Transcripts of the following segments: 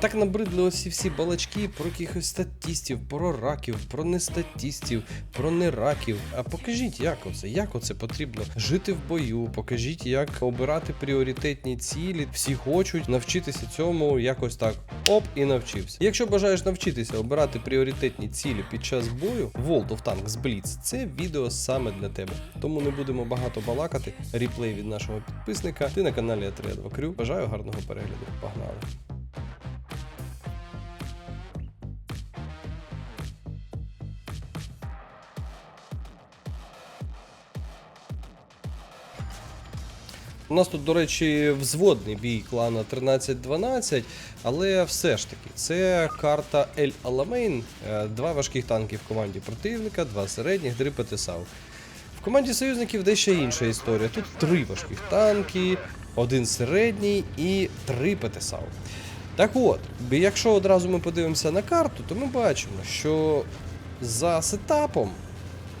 Так набридли усі всі балачки про якихось статістів, про раків, про нестатістів, про нераків. А покажіть, як оце, як оце потрібно жити в бою. Покажіть, як обирати пріоритетні цілі. Всі хочуть навчитися цьому якось так. Оп, і навчився. Якщо бажаєш навчитися обирати пріоритетні цілі під час бою, World of Tanks Blitz – це відео саме для тебе. Тому не будемо багато балакати. Ріплей від нашого підписника. Ти на каналі Атреадва Крю. Бажаю гарного перегляду. Погнали! У нас тут, до речі, взводний бій клана 13-12, але все ж таки, це карта Ель Аламейн, е, два важких танки в команді противника, два середніх, три ПТСАУ. В команді союзників дещо інша історія. Тут три важких танки, один середній і три ПТСАУ. Так от, якщо одразу ми подивимося на карту, то ми бачимо, що за сетапом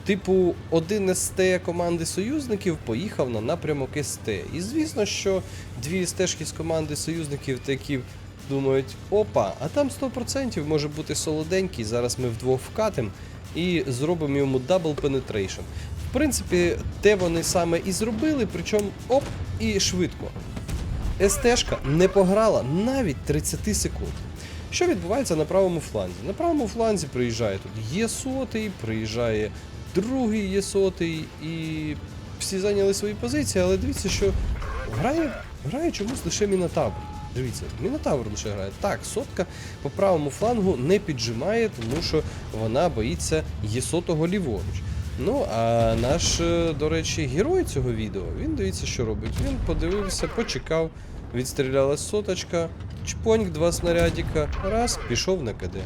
Типу, один СТ команди союзників поїхав на напрямок СТ. І звісно, що дві стежки з команди союзників такі думають: опа, а там 100% може бути солоденький. Зараз ми вдвох вкатим і зробимо йому дабл penetration. В принципі, те вони саме і зробили, причому оп, і швидко. СТшка не пограла навіть 30 секунд. Що відбувається на правому фланзі? На правому фланзі приїжджає тут є сотий, приїжджає другий є сотий, і всі зайняли свої позиції, але дивіться, що грає, грає чомусь лише Мінотавр. Дивіться, Мінотавр лише грає. Так, сотка по правому флангу не піджимає, тому що вона боїться єсотого ліворуч. Ну, а наш, е, до речі, герой цього відео, він дивіться, що робить. Він подивився, почекав, відстрілялась соточка, чпоньк, два снарядіка, раз, пішов на КД.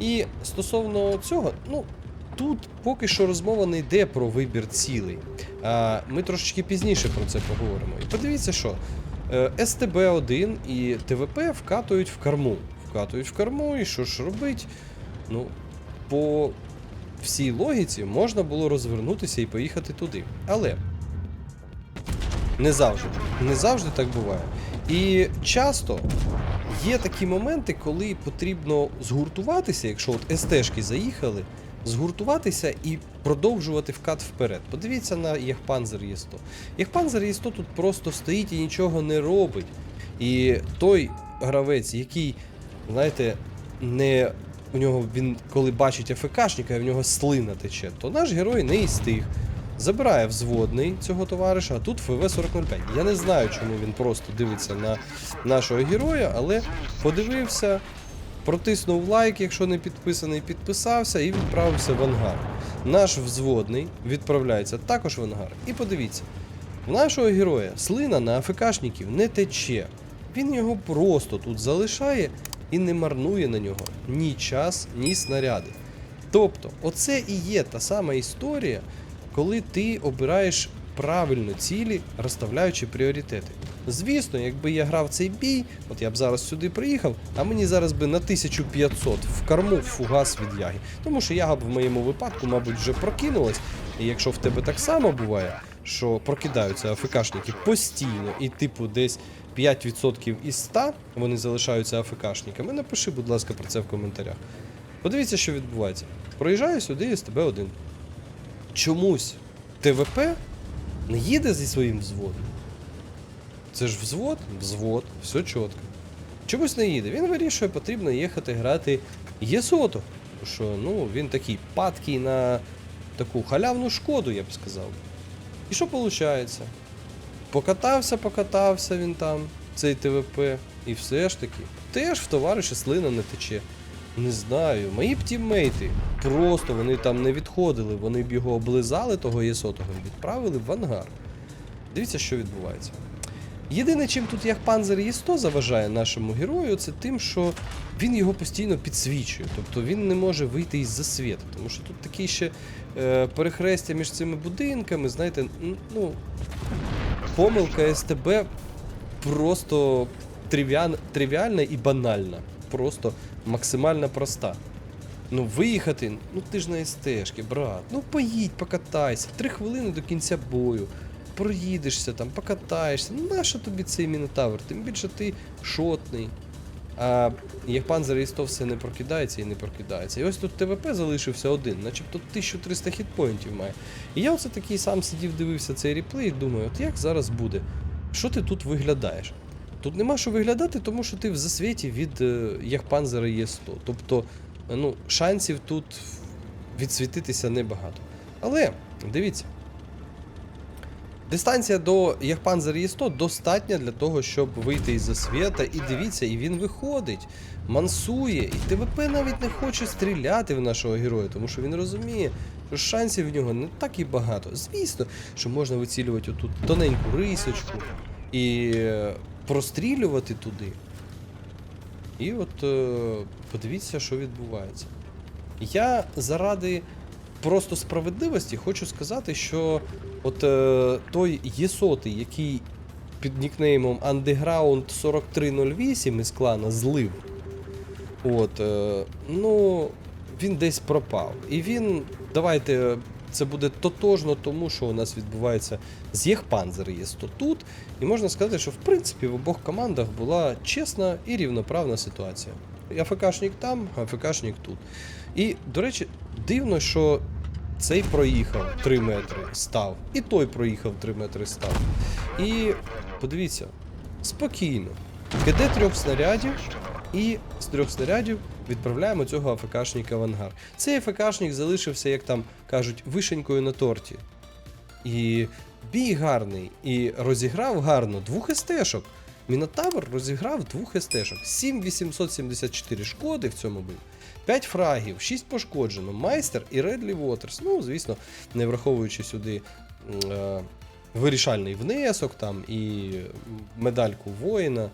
І стосовно цього, ну, тут поки що розмова не йде про вибір цілей. Ми трошечки пізніше про це поговоримо. І подивіться, що е, СТБ-1 і ТВП вкатують в корму. Вкатують в корму, і що ж робить? Ну, по всій логіці можна було розвернутися і поїхати туди. Але не завжди. Не завжди так буває. І часто є такі моменти, коли потрібно згуртуватися, якщо от СТшки заїхали, згуртуватися і продовжувати вкат вперед. Подивіться на Єхпанзер Є100. Єхпанзер Є100 тут просто стоїть і нічого не робить. І той гравець, який, знаєте, не у нього він коли бачить АФКшника, в нього слина тече, то наш герой не істих. Забирає взводний цього товариша, а тут ФВ-4005. Я не знаю, чому він просто дивиться на нашого героя, але подивився, протиснув лайк, якщо не підписаний, підписався і відправився в ангар. Наш взводний відправляється також в ангар. І подивіться, в нашого героя слина на АФКшників не тече. Він його просто тут залишає і не марнує на нього ні час, ні снаряди. Тобто, оце і є та сама історія, коли ти обираєш правильно цілі, розставляючи пріоритети. Звісно, якби я грав цей бій, от я б зараз сюди приїхав, а мені зараз би на 1500 в корму фугас від яги. Тому що яга б в моєму випадку, мабуть, вже прокинулась. І якщо в тебе так само буває, що прокидаються АФКшники постійно, і типу десь 5% із 100 вони залишаються АФКшниками, напиши, будь ласка, про це в коментарях. Подивіться, що відбувається. Проїжджаю сюди з тебе один. Чомусь ТВП не їде зі своїм взводом. Це ж взвод, взвод, все чітко. Чомусь не їде. Він вирішує, потрібно їхати грати Єсото. Що ну, він такий падкий на таку халявну шкоду, я б сказав. І що виходить? Покатався, покатався він там, цей ТВП, і все ж таки, теж в товариша слина не тече. Не знаю, мої б тіммейти просто вони там не відходили, вони б його облизали, того єсотого, і відправили в ангар. Дивіться, що відбувається. Єдине, чим тут як панзер Є100 заважає нашому герою, це тим, що він його постійно підсвічує. Тобто він не може вийти із засвіту. Тому що тут такі ще е, перехрестя між цими будинками, знаєте, ну, помилка СТБ просто тривіальна і банальна. Просто максимально проста. Ну, виїхати, ну ти ж на СТшки, брат. Ну поїдь, покатайся. Три хвилини до кінця бою. Проїдешся там, покатаєшся. Ну нащо тобі цей мінотавр? Тим більше ти шотний. А Єхпанзер і 100 все не прокидається і не прокидається. І ось тут ТВП залишився один, начебто 1300 хітпоінтів має. І я оце такий сам сидів, дивився цей реплей і думаю, от як зараз буде? Що ти тут виглядаєш? Тут нема що виглядати, тому що ти в засвіті від е, Єхпанзера Є100. Тобто, е, ну, шансів тут відсвітитися небагато. Але дивіться. Дистанція до Яхпанзер Є100 достатня для того, щоб вийти із засвіта. І дивіться, і він виходить, мансує, і ТВП навіть не хоче стріляти в нашого героя, тому що він розуміє, що шансів в нього не так і багато. Звісно, що можна вицілювати отут тоненьку рисочку і е, прострілювати туди. І от е, подивіться, що відбувається. Я заради просто справедливості хочу сказати, що от е, той Єсотий, який під нікнеймом Underground 4308 із клана злив, от, е, ну, він десь пропав. І він, давайте, це буде тотожно тому, що у нас відбувається з Єхпанзер є 100 тут. І можна сказати, що в принципі в обох командах була чесна і рівноправна ситуація. АФКшник там, АФКшник тут. І, до речі, дивно, що цей проїхав 3 метри, став, і той проїхав 3 метри, став. І подивіться, спокійно. КД трьох снарядів, і з трьох снарядів відправляємо цього АФКшника в ангар. Цей АФКшник залишився, як там кажуть, вишенькою на торті. І бій гарний, і розіграв гарно двох естешок. Мінотавр розіграв двох естешок. 7874 шкоди в цьому бою. 5 фрагів, 6 пошкоджено, майстер і Редлі Вотерс. Ну, звісно, не враховуючи сюди е, вирішальний внесок там і медальку воїна.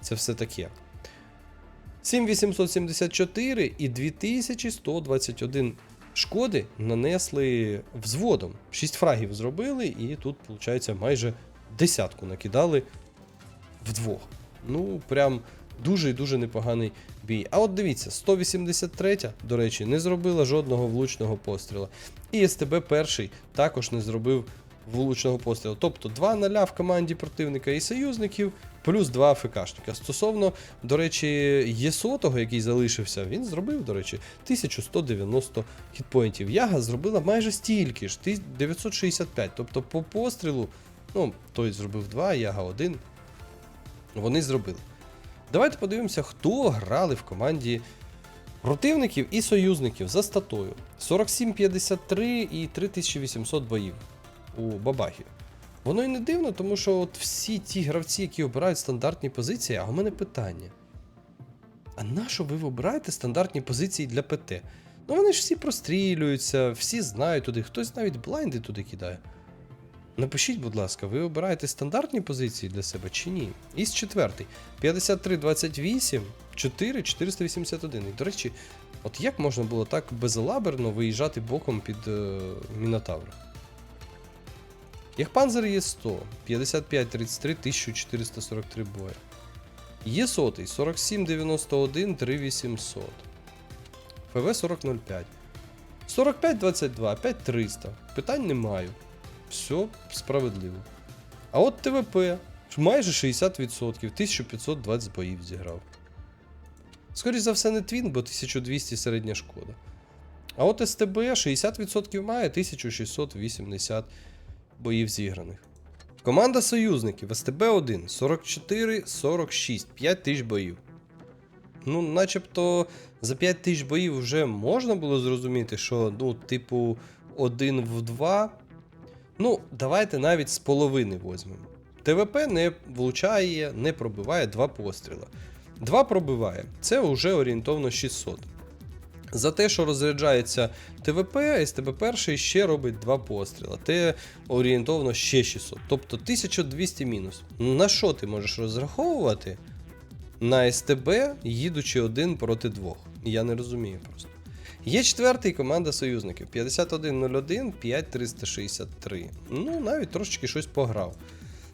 Це все таке. 7874 і 2121 шкоди нанесли взводом. 6 фрагів зробили, і тут, виходить, майже десятку накидали вдвох. Ну, прям дуже і дуже непоганий бій. А от дивіться, 183, до речі, не зробила жодного влучного постріла. І СТБ перший також не зробив влучного пострілу. Тобто 2 0 в команді противника і союзників, плюс 2 АФКшника. Стосовно, до речі, Єсотого, який залишився, він зробив, до речі, 1190 хітпоінтів. Яга зробила майже стільки ж, 965. Тобто по пострілу, ну, той зробив 2, Яга 1. Вони зробили. Давайте подивимося, хто грали в команді противників і союзників за статою. 47-53 і 3800 боїв у Бабахі. Воно і не дивно, тому що от всі ті гравці, які обирають стандартні позиції, а у мене питання. А на що ви вибираєте стандартні позиції для ПТ? Ну вони ж всі прострілюються, всі знають туди, хтось навіть блайнди туди кидає. Напишіть, будь ласка, ви обираєте стандартні позиції для себе чи ні? Із четвертий. 53-28, 4, 481. І, до речі, от як можна було так безалаберно виїжджати боком під е, Мінотавра? Яхпанзер є 100, 55, 33, 1443 боя. Є сотий, 47, 91, 3800. ФВ 4005. 45, 22, 5300. Питань не маю. Все справедливо. А от ТВП майже 60%, 1520 боїв зіграв. Скоріше за все, не твін, бо 1200 середня шкода. А от СТБ 60% має 1680 боїв зіграних. Команда союзників СТБ-1 44-46, 5 тисяч боїв. Ну, начебто за 5 тисяч боїв вже можна було зрозуміти, що, ну, типу, 1 в 2. Ну, давайте навіть з половини візьмемо. ТВП не влучає, не пробиває 2 постріла. 2 пробиває, це вже орієнтовно 600. За те, що розряджається ТВП, СТБ перший ще робить 2 постріла. Те орієнтовно ще 600. Тобто 1200 мінус. На що ти можеш розраховувати на СТБ, їдучи один проти двох? Я не розумію просто. Є четвертий команда союзників 5101 5363. Ну, навіть трошечки щось пограв.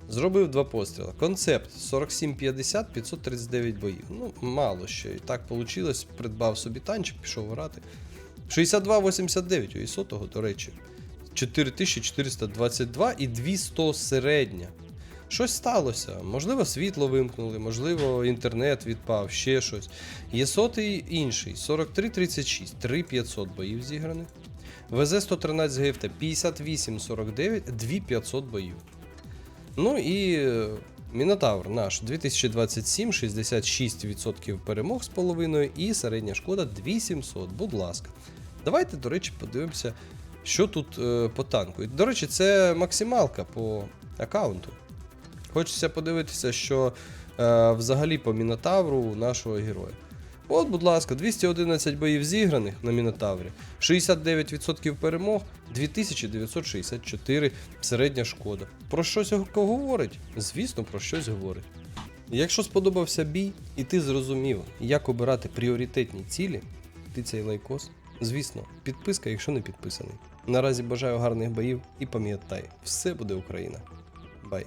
Зробив два постріли. Концепт 4750 539 боїв. Ну, мало ще. І так вийшло. Придбав собі танчик, пішов грати. 6289 у Ісотого, до речі. 4422 і 200 середня. Щось сталося. Можливо, світло вимкнули, можливо, інтернет відпав, ще щось. Є сотий інший 4336, 3500 боїв зіграних. ВЗ-113 ГФТ 5849, 2500 боїв. Ну і е, Мінотавр наш 2027, 66% перемог з половиною і середня шкода 2700. Будь ласка. Давайте, до речі, подивимося, що тут е, по танку. До речі, це максималка по аккаунту. Хочеться подивитися, що е, взагалі по Мінотавру нашого героя. От, будь ласка, 211 боїв зіграних на Мінотаврі, 69% перемог, 2964 середня шкода. Про щось говорить? Звісно, про щось говорить. Якщо сподобався бій, і ти зрозумів, як обирати пріоритетні цілі, ти цей лайкос, звісно, підписка, якщо не підписаний. Наразі бажаю гарних боїв і пам'ятай, все буде Україна. Бай!